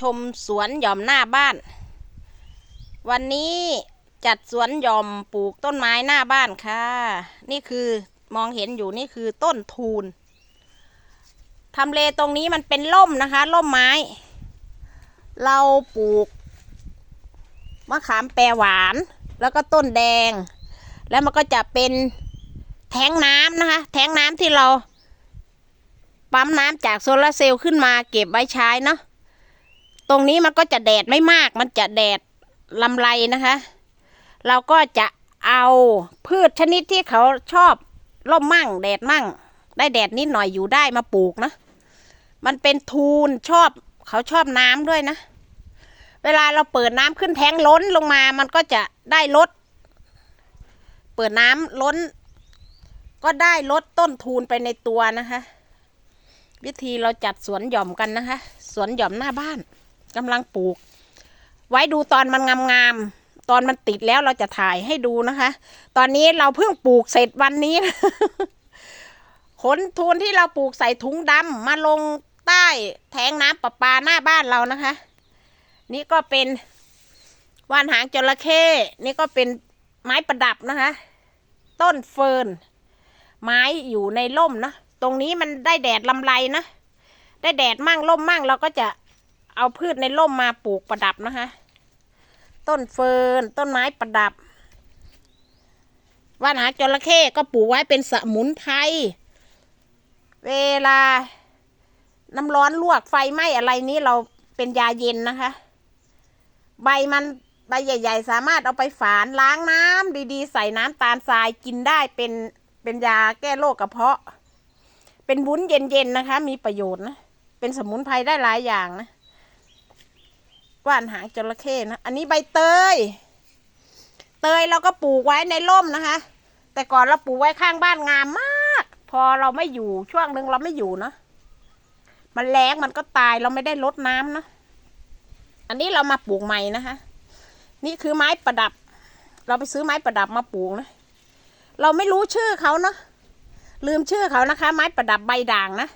ชมสวนหย่อมหน้าบ้าน วันนี้จัดสวนหย่อมปลูกต้นไม้หน้าบ้านค่ะ นี่คือมองเห็นอยู่นี่คือต้นทูนทำเลตรงนี้มันเป็นร่มนะคะร่มไม้ เราปลูกมะขามแปรหวาน แล้วก็ต้นแดง แล้วมันก็จะเป็นแทงน้ำนะคะ แทงน้ำที่เราปั๊มน้ำจากโซลาร์เซลล์ขึ้นมาเก็บไว้ใช้เนาะ ตรงนี้มันก็จะแดดไม่มาก มันจะแดดลำไรนะคะ เราก็จะเอาพืชชนิดที่เขาชอบร่มมั่ง แดดมั่ง ได้แดดนิดหน่อยอยู่ได้มาปลูกนะ มันเป็นทูนชอบเขาชอบน้ำด้วยนะ เวลาเราเปิดน้ำขึ้นแทงล้นลงมา มันก็จะได้ลด เปิดน้ำล้น ก็ได้ลดต้นทูนไปในตัวนะคะ วิธีเราจัดสวนหย่อมกันนะคะ สวนหย่อมหน้าบ้าน กำลังปลูก ไว้ดูตอนมันงามๆตอนมันติดแล้วเราจะถ่ายให้ดูนะคะ ตอนนี้เราเพิ่งปลูกเสร็จวันนี้ ขนทูนที่เราปลูกใส่ถุงดำมาลงใต้แทงน้ำประปาหน้าบ้านเรานะคะ นี่ก็เป็นว่านหางจระเข้นี่ก็เป็นไม้ประดับนะคะ ต้นเฟิร์นไม้อยู่ในร่มนะ ตรงนี้มันได้แดดลำไรนะ ได้แดดมั่งร่มมั่งเราก็จะ เอาพืชในร่มมาปลูกประดับนะคะ ต้นเฟิร์นต้นไม้ประดับ ว่านหางจระเข้ก็ปลูกไว้เป็นสมุนไพรเวลา น้ำร้อนลวกไฟไหม้อะไรนี้เราเป็นยาเย็นนะคะ ใบมันใบใหญ่ ๆ สามารถเอาไปฝานล้างน้ำดีๆ ใส่น้ำตาลทรายกินได้เป็นเป็นยาแก้โรคกระเพาะ เป็นวุ้นเย็นๆนะคะ มีประโยชน์นะ เป็นสมุนไพรได้หลายอย่างนะ ว่านหางจระเข้นะ อันนี้ใบเตย เตยเราก็ปลูกไว้ในร่มนะคะ แต่ก่อนเราปลูกไว้ข้างบ้านงามมาก พอเราไม่อยู่ช่วงหนึ่งเราไม่อยู่เนาะ มันแรงมันก็ตายเราไม่ได้ลดน้ำนะอันนี้เรามาปลูกใหม่นะคะ นี่คือไม้ประดับ เราไปซื้อไม้ประดับมาปลูกนะ เราไม่รู้ชื่อเขาเนาะ ลืมชื่อเขานะคะ ไม้ประดับใบด่างนะ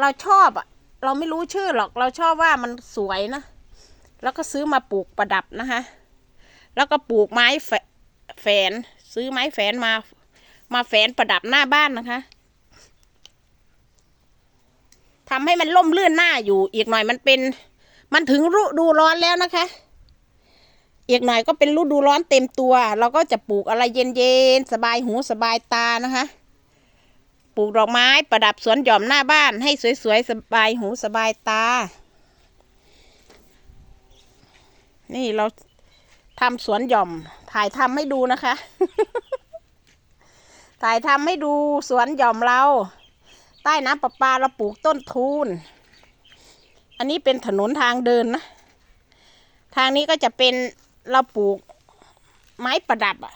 เราชอบอะเราไม่รู้ชื่อหรอก เราชอบว่ามันสวยนะ แล้วก็ซื้อมาปลูกประดับนะคะ แล้วก็ปลูกไม้แฝนซื้อไม้แฝนมา มาแฝนประดับหน้าบ้านนะคะทำให้มันล่มลื่นหน้าอยู่ อีกหน่อยมันเป็น มันถึงฤดูร้อนแล้วนะคะ อีกหน่อยก็เป็นฤดูร้อนเต็มตัว เราก็จะปลูกอะไรเย็นๆสบายหูสบายตานะคะ ปลูกดอกไม้ประดับสวนหย่อมหน้าบ้านให้สวยๆสบายหูสบายตา นี่เราทำสวนหย่อม ถ่ายทำให้ดูนะคะ ถ่ายทำให้ดูสวนหย่อมเรา ใต้น้ำประปาเราปลูกต้นทูน อันนี้เป็นถนนทางเดินนะ ทางนี้ก็จะเป็นเราปลูกไม้ประดับอะ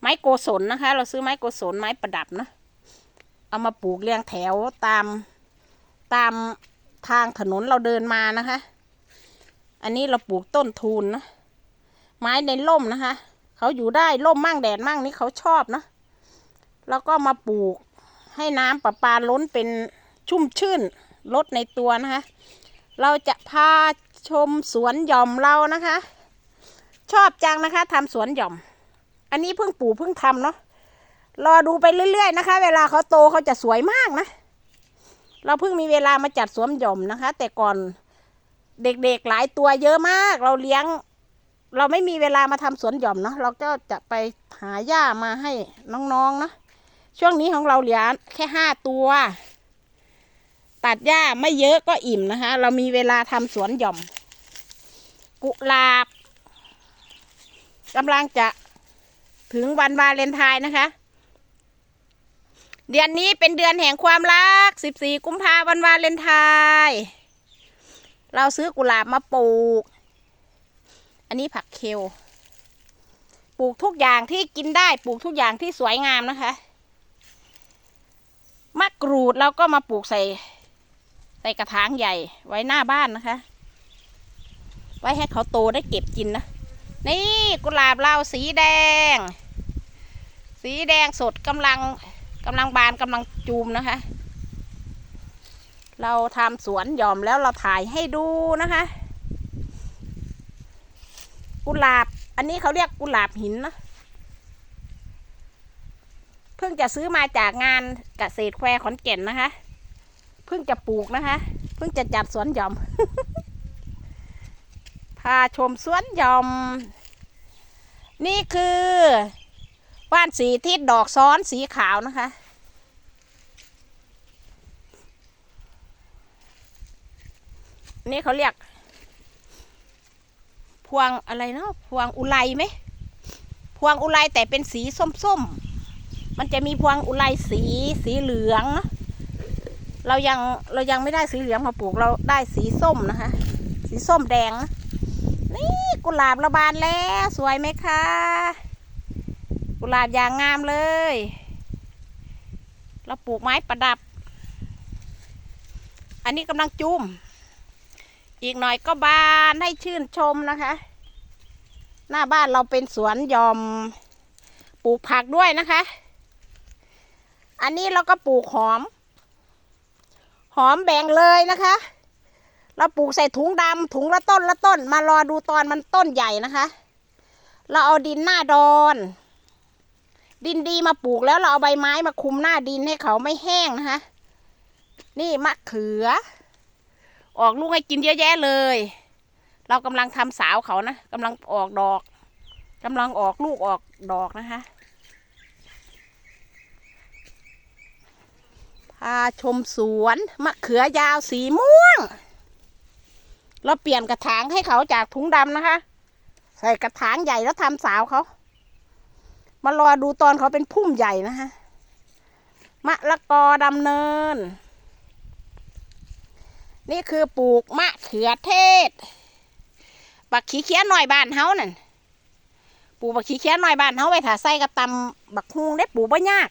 ไม้โกศลนะคะ เราซื้อไม้โกศลไม้ประดับนะเอามาปลูกเรียงแถวตามตามทางถนนเราเดินมานะคะ อันนี้เราปลูกต้นทูนนะ ไม้ในร่มนะคะ เขาอยู่ได้ร่มมั่งแดดมั่งนี่เขาชอบนะแล้วก็มาปลูกให้น้ำประปาล้นเป็นชุ่มชื่นลดในตัวนะคะ เราจะพาชมสวนหย่อมเรานะคะ ชอบจังนะคะทำสวนหย่อม อันนี้เพิ่งปลูกเพิ่งทำเนาะรอดูไปเรื่อยๆนะคะ เวลาเขาโตเขาจะสวยมากนะ เราเพิ่งมีเวลามาจัดสวนหย่อมนะคะ แต่ก่อน เด็กๆหลายตัวเยอะมาก เราเลี้ยง เราไม่มีเวลามาทำสวนหย่อมเนาะเราก็จะไปหาหญ้ามาให้น้องๆเนะช่วงนี้ของเราเหลือแค่ห้าตัว ตัดหญ้าไม่เยอะก็อิ่มนะคะ เรามีเวลาทำสวนหย่อม กุหลาบกำลังจะถึงวันวาเลนไทน์นะคะ เดือนนี้เป็นเดือนแห่งความรัก 14 กุมภาวันวาเลนไทน์ เราซื้อกุหลาบมาปลูก อันนี้ผักเคลปลูกทุกอย่างที่กินได้ปลูกทุกอย่างที่สวยงามนะคะมะกรูดเราก็มาปลูกใส่ ใส่กระถางใหญ่ไว้หน้าบ้านนะคะ ไว้ให้เขาโตได้เก็บกินนะ นี่กุหลาบเราสีแดง สีแดงสดกำลังกำลังบานกำลังจูมนะคะ เราทำสวนหย่อมแล้วเราถ่ายให้ดูนะคะ กุหลาบ อันนี้เขาเรียกกุหลาบหินนะเพิ่งจะซื้อมาจากงานเกษตรแควขอนแก่นนะคะ เพิ่งจะปลูกนะคะ เพิ่งจะจัดสวนหย่อม พาชมสวนหย่อม นี่คือว่านสีทิศดอกซ้อนสีขาวนะคะ นี่เขาเรียก พวงอะไรเนาะพวงอุไรไหม พวงอุไรแต่เป็นสีส้มๆ มันจะมีพวงอุไรสีสีเหลืองนะเรายังเรายังไม่ได้สีเหลืองมาปลูกเราได้สีส้มนะคะ สีส้มแดงนะนี่กุหลาบระบานแล้วสวยไหมคะ กุหลาบอย่างงามเลย เราปลูกไม้ประดับ อันนี้กำลังจุ่ม อีกหน่อยก็บานให้ชื่นชมนะคะ หน้าบ้านเราเป็นสวนยอมปลูกผักด้วยนะคะ อันนี้เราก็ปลูกหอม หอมแบ่งเลยนะคะ เราปลูกใส่ถุงดำถุงละต้นละต้น มารอดูตอนมันต้นใหญ่นะคะ เราเอาดินหน้าดอน ดินดีมาปลูกแล้วเราเอาใบไม้มาคุมหน้าดินให้เขาไม่แห้งนะคะ นี่มะเขือ ออกลูกให้กินเยอะแยะเลย เรากำลังทำสาวเขานะกำลังออกดอกกำลังออกลูกออกดอกนะคะพาชมสวนมะเขือยาวสีม่วง เราเปลี่ยนกระถางให้เขาจากถุงดำนะคะ ใส่กระถางใหญ่แล้วทำสาวเขา มารอดูตอนเขาเป็นพุ่มใหญ่นะคะ มะละกอดำเนิน นี่คือปลูกมะเขือเทศบักขี้เคี้ยหน่อยบ้านเฮานั่น ปลูกบักขี้เคี้ยหน่อยบ้านเฮาไว้ถ่าใส่กับตำบักฮุงได้ปลูกบ่ยาก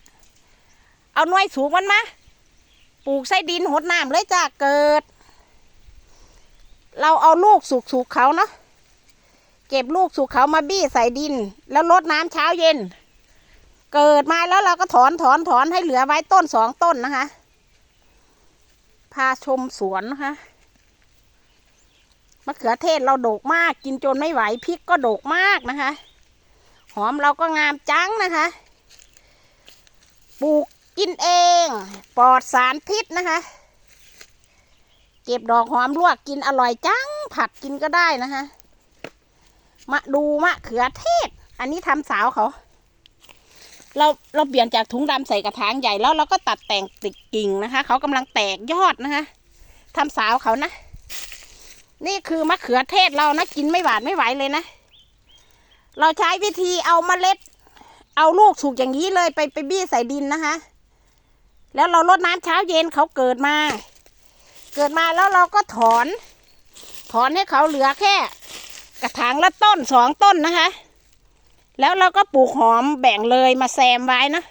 เอาหน่วยสูงมันมา ปลูกใส่ดินหดน้ำเลยจ้าเกิด เราเอาลูกสุกๆเขาเนาะ เก็บลูกสุกเขามาบี้ใส่ดิน แล้วรดน้ำเช้าเย็น เกิดมาแล้วเราก็ถอนถอนถอนให้เหลือไว้ต้นสองต้นนะคะ พาชมสวนนะคะมะเขือเทศเราโดกมาก กินจนไม่ไหวพริกก็โดกมากนะคะ หอมเราก็งามจังนะคะ ปลูกกินเอง ปลอดสารพิษนะคะ เก็บดอกหอมลวกกินอร่อยจัง ผัดกินก็ได้นะคะ มาดูมะเขือเทศ อันนี้ทำสาวเขา เราเราเปลี่ยนจากถุงดำใส่กระถางใหญ่แล้วเราก็ตัดแต่งติดกิ่งนะคะ เขากำลังแตกยอดนะคะทำสาวเขานะ นี่คือมะเขือเทศเรานะกินไม่หวานไม่ไหวเลยนะ เราใช้วิธีเอาเมล็ด เอาลูกสุกอย่างนี้เลยไปไปบี้ใส่ดินนะคะ แล้วเรารดน้ำเช้าเย็นเขาเกิดมา เกิดมาแล้วเราก็ถอน ถอนให้เขาเหลือแค่ กระถางละต้นสองต้นนะคะ แล้วเราก็ปลูกหอมแบ่งเลยมาแซมไว้นะ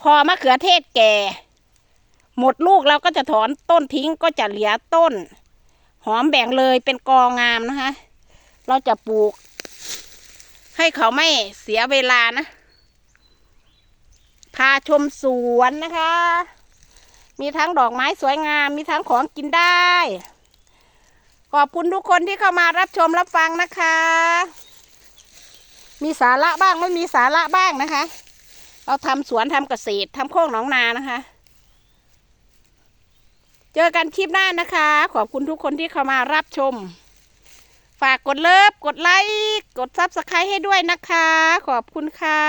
พอมะเขือเทศแก่ หมดลูกเราก็จะถอนต้นทิ้งก็จะเหลือต้น หอมแบ่งเลยเป็นกองามนะคะ เราจะปลูก ให้เขาไม่เสียเวลานะ พาชมสวนนะคะ มีทั้งดอกไม้สวยงาม มีทั้งของกินได้ ขอบคุณทุกคนที่เข้ามารับชมรับฟังนะคะ มีสาระบ้างไม่มีสาระบ้างนะคะ เราทำสวนทำเกษตรทำโค้งหนองนานะคะ เจอกันคลิปหน้านะคะ ขอบคุณทุกคนที่เข้ามารับชม ฝากกดเลิฟกดไลค์กดซับสไครต์ให้ด้วยนะคะ ขอบคุณค่ะ